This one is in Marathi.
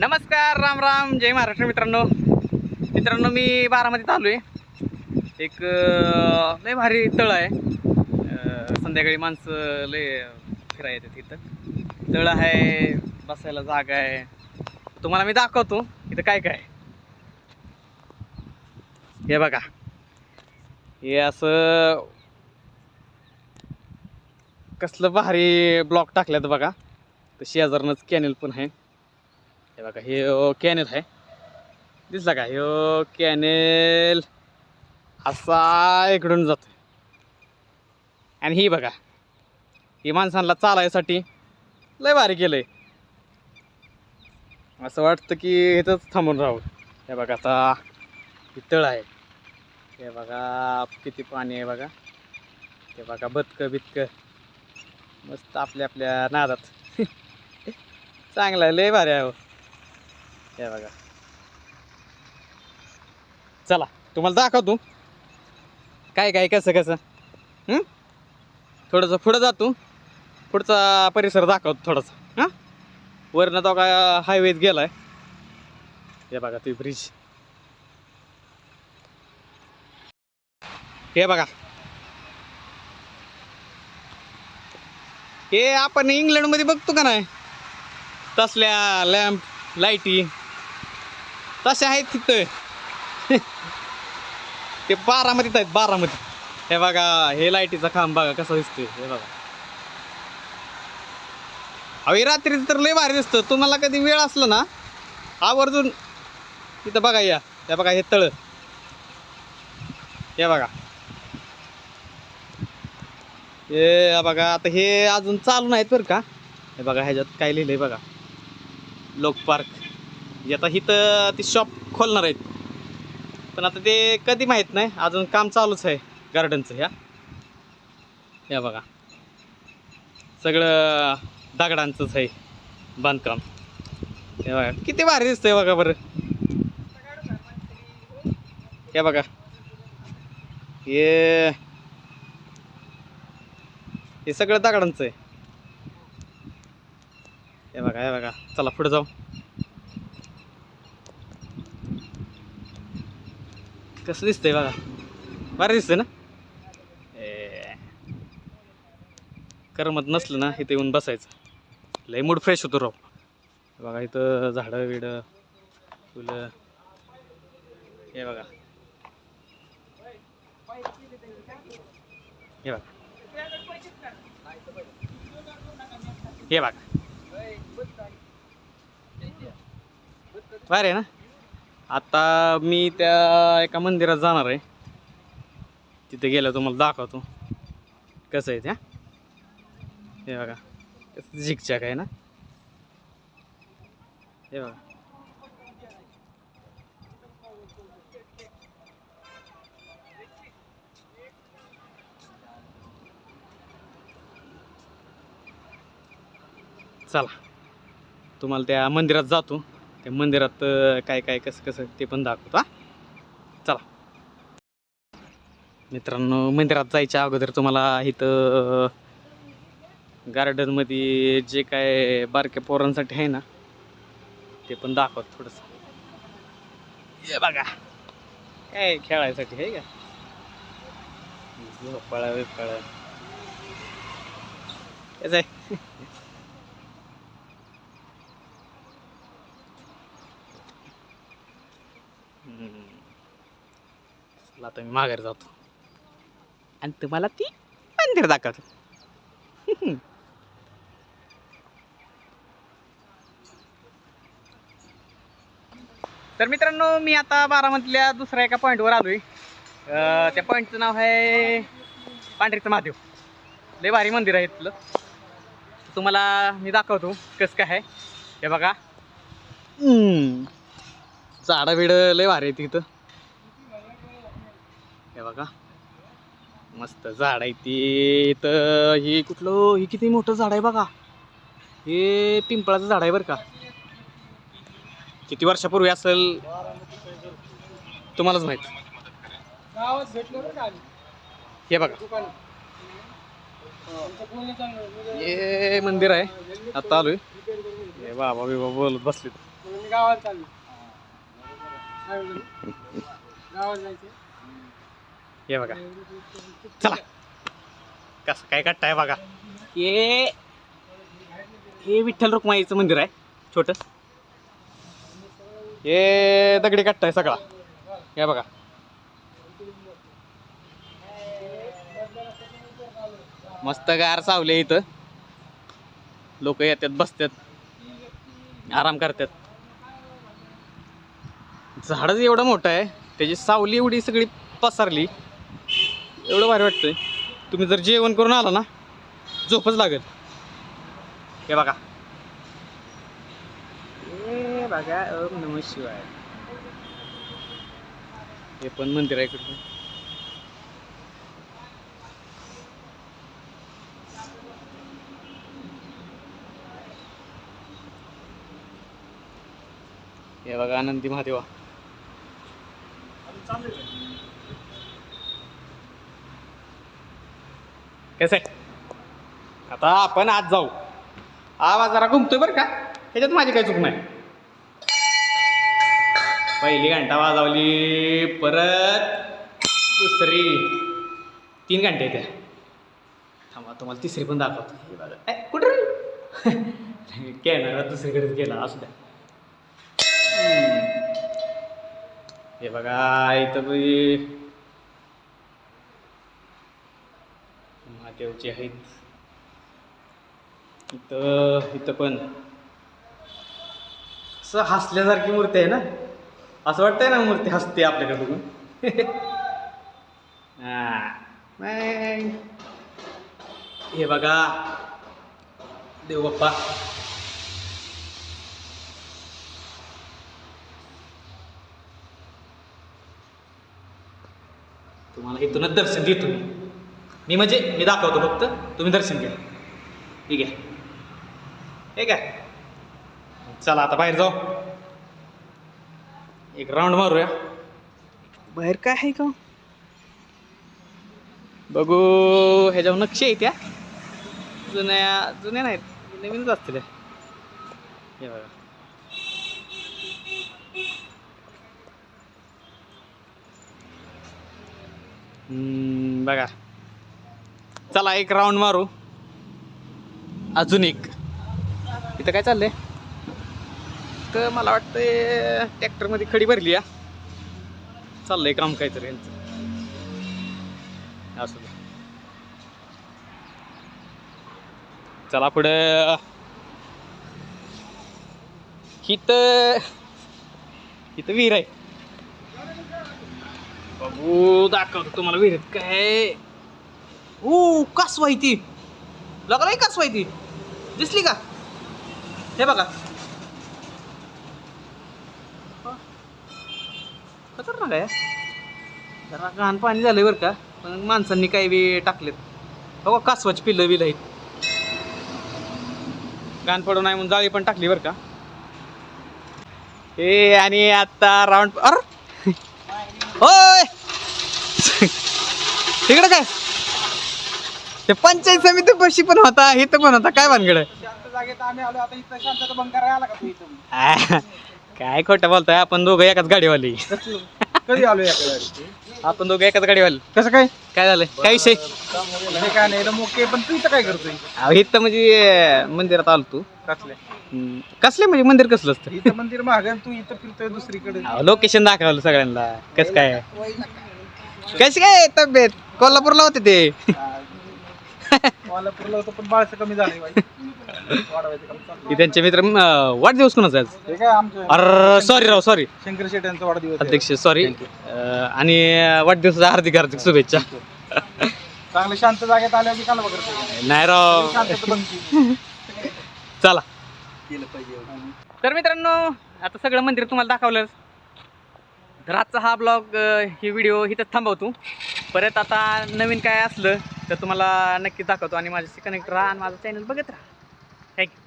नमस्कार राम राम. जय महाराष्ट्र मित्रांनो. मित्रांनो मी बारामतीत आलो आहे एक लय भारी तळ आहे. संध्याकाळी माणसं लय फिरायचं येतात तिथं. तळ आहे बसायला जागा आहे. तुम्हाला मी दाखवतो इथं काय काय. हे बघा. हे असं कसलं भारी ब्लॉक टाकल्यात बघा. तर शेजारनंच कॅनेल पण आहे. हे बघा हे कॅनेल आहे. दिसला का? हे कॅनेल असा इकडून जातो आणि ही बघा ही माणसांना चालायसाठी लय भारी केलंय. असं वाटतं की इथंच थांबून राहू. हे बघा आता ही तळ आहे. हे बघा किती पाणी आहे बघा. हे बघा बतकं बितकं. मस्त आपल्या आपल्या नादात. चांगलं आहे लय भारी आहे हे बघा. चला तुम्हाला दाखवतो. काय काय कसं कसं? थोडंसं पुढं जातो पुढचा परिसर दाखवतो थोडासा. हां? वरनं तो काय हायवेत आहे हे बघा तुम्ही ब्रिज हे बघा. हे आपण इंग्लंडमध्ये बघतो का नाही? तसल्या लॅम्प लाईटी तसे आहेत तिथं. ते बारामतीत आहेत बारामती हे बघा हे लाईटीचा खांब बघा कसा दिसतोय हे बघा. अहो रात्री तर लय भारी दिसतं. तुम्हाला कधी वेळ असला ना आवर्जून तिथं बघा या. हे बघा हे तळ. हे बघा. हे बघा आता हे अजून चालू नाहीत बरं का. हे बघा ह्याच्यात काय लिहिलंय बघा. लोक पार्क म्हणजे आता इथं ती शॉप खोलणार आहेत. पण आता ते कधी माहीत नाही. अजून काम चालूच आहे गार्डनचं ह्या. या बघा. सगळं दगडांचंच आहे बांधकाम. हे बघा किती भारी दिसतंय बघा बरं. हे बघा. हे हे सगळं दगडांचं आहे. हे बघा हे बघा. चला पुढे जाऊ. कसं दिसतंय बघा. बरं दिसतंय ना? ए, करमत नसलं ना इथे येऊन बसायचं. लय मूड फ्रेश होतो राव. बघा इथं झाडं बिडं फुलं. हे बघा. हे बघा. हे बघा. बरं आहे ना? आता मी त्या एका मंदिरात जाणार आहे. तिथे गेलं तुम्हाला दाखवतो. कसं आहे त्या हे? बघा कसं झिकचॅक आहे ना? हे बघा. चला तुम्हाला त्या मंदिरात जातो. त्या मंदिरात काय काय कसं कसं ते पण दाखवतो हा. चला. मित्रांनो मंदिरात जायच्या अगोदर तुम्हाला इथं गार्डनमध्ये जे काय बारक्या पोरांसाठी आहे ना ते पण दाखवत थोडंसं. हे बघा. काय खेळायसाठी आहे का? झोपाळा बिपाळा हेच आहे हम्म. चला आता मी माघारी जातो. आणि तुम्हाला ती मंदिर दाखवतो. तर मित्रांनो मी आता बारामतीतल्या दुसऱ्या एका पॉईंटवर आलोय. आहे त्या पॉईंटचं नाव आहे पांढरीचं महादेव. लय भारी मंदिर आहे तिथलं तुम्हाला मी दाखवतो कसं काय आहे. हे बघा. झाडं बिडं लय भारी आहे तिथं. हे बघा. मस्त झाड आहे ती. तर हे कुठलं? हे किती मोठं झाड आहे बघा. हे पिंपळाचं झाड आहे बरं का. किती वर्षापूर्वी असेल? तुम्हालाच माहीत. हे बघा. हे मंदिर आहे. आता आलोय. हे बाबा बिबा बोलत बसले गावात गावात जायचं हे बघा. चला. कसं काय कट्टा आहे बघा. हे हे विठ्ठल रुक्माईचं मंदिर आहे. छोट. हे दगडी कट्टा आहे सगळा. हे बघा. मस्त गार सावले इथं. लोक येतात बसतात. आराम करतात. झाडच एवढं मोठं आहे. त्याची सावली एवढी सगळी पसरली. एवढं भारी वाटतंय. तुम्ही जर जेवण करून आला ना झोपच लागेल. हे बघा. हे बघा ओम नम शिवाय. हे पण मंदिर आहे इकडे. हे बघा आनंदी महादेवा. कसं? आहे आता आपण आज जाऊ. आवाज जरा घुमतोय बरं का? ह्याच्यात माझी काही चूक नाही. पहिली घंटा वाजवली परत दुसरी. तीन घंटे येते थांबा तुम्हाला तिसरी पण दाखवतो. हे बघा. ए, कुठं कॅमेरा दुसरीकडेच गेला असू द्या. हे बघा इथं बी आहेत. इथं इथं पण. असं हसल्यासारखी मूर्ती आहे ना? असं वाटतंय ना मूर्ती हसते आपल्याकडे बघून? हा. हे बघा. देव बाप्पा. तुम्हाला इथूनच दर्शन देतो मी. मी म्हणजे मी दाखवतो फक्त. तुम्ही दर्शन घ्या. ठीक आहे? ठीक आहे? चला आता बाहेर जाऊ. एक राऊंड मारूया. बाहेर काय आहे का? बघू ह्याच्यावर नक्षी आहे त्या जुन्या जुन्या नाहीत. नवीनच असतील हे. बघा. हम्म, बघा. चला एक राऊंड मारू. अजून एक. इथं काय चाललंय? तर मला वाटतं ट्रॅक्टरमध्ये खडी भरली या चाललंय काम काहीतरी यांचं. असू दे. चला पुढं. इथं इथं विहीर आहे. बाबू दाखवतो तुम्हाला विहिरीत काय? ओ कासवाय ती. लागलाय कासवा आहे ती. दिसली का? हे बघा. खतरनाक आहे. जरा घाण पाणी झालंय बरं का पण माणसांनी काही बी टाकलेत. बघा कासवाची पिल्लं बिलं आहेत घाण पडू नाही म्हणून जाळी पण टाकली बरं का. हे आणि आता राऊंड अरे! होय! तिकडे काय? ते पंचायत समिती पशी पण होता इथं पण होता. काय भानगड? शांत जागेत आम्ही आलो आता इथं शांतता भंग करायला आला का तू इथं आ, काय खोटं बोलतोय आपण दोघं एकाच गाडीवाली. कधी आलो आपण दोघं एकाच गाडीवाली. कसं काय? काय झालं? काय विषय? हे काय नाही मोके पण तू इथं काय करतोय? अहो, इथं म्हणजे अं, मंदिरात आलो तू. कसले? हम्म, कसले म्हणजे मंदिर कसलं असतं? इथं मंदिर महाग आहे, तू इथं फिरतोय दुसरीकडे. लोकेशन दाखवलं सगळ्यांना. कसं काय? कशी काय तब्येत? कोल्हापूरला होते ते. कोल्हापूरला होतं पण बाळसं कमी झालंय बाई. वाढवायचं काम चाललंय. की त्यांचे मित्र अं, वाढदिवस कोणाचा आहे आज? हे काय आमचं अरे सॉरी राव सॉरी शंकर शेट यांचा वाढदिवस आहे. अध्यक्ष सॉरी आणि वाढदिवसाच्या हार्दिक हार्दिक शुभेच्छा चांगलं शांत जागेत आल्यावर काल करतोय नाही राव. चला केलं पाहिजे तर मित्रांनो आता सगळं मंदिर तुम्हाला दाखवलं तर आजचा हा ब्लॉग ही व्हिडिओ इथंच थांबवतो. परत आता नवीन काय असलं तर तुम्हाला नक्की दाखवतो आणि माझ्याशी कनेक्ट राहा आणि माझं चॅनल बघत राहा. थँक्यू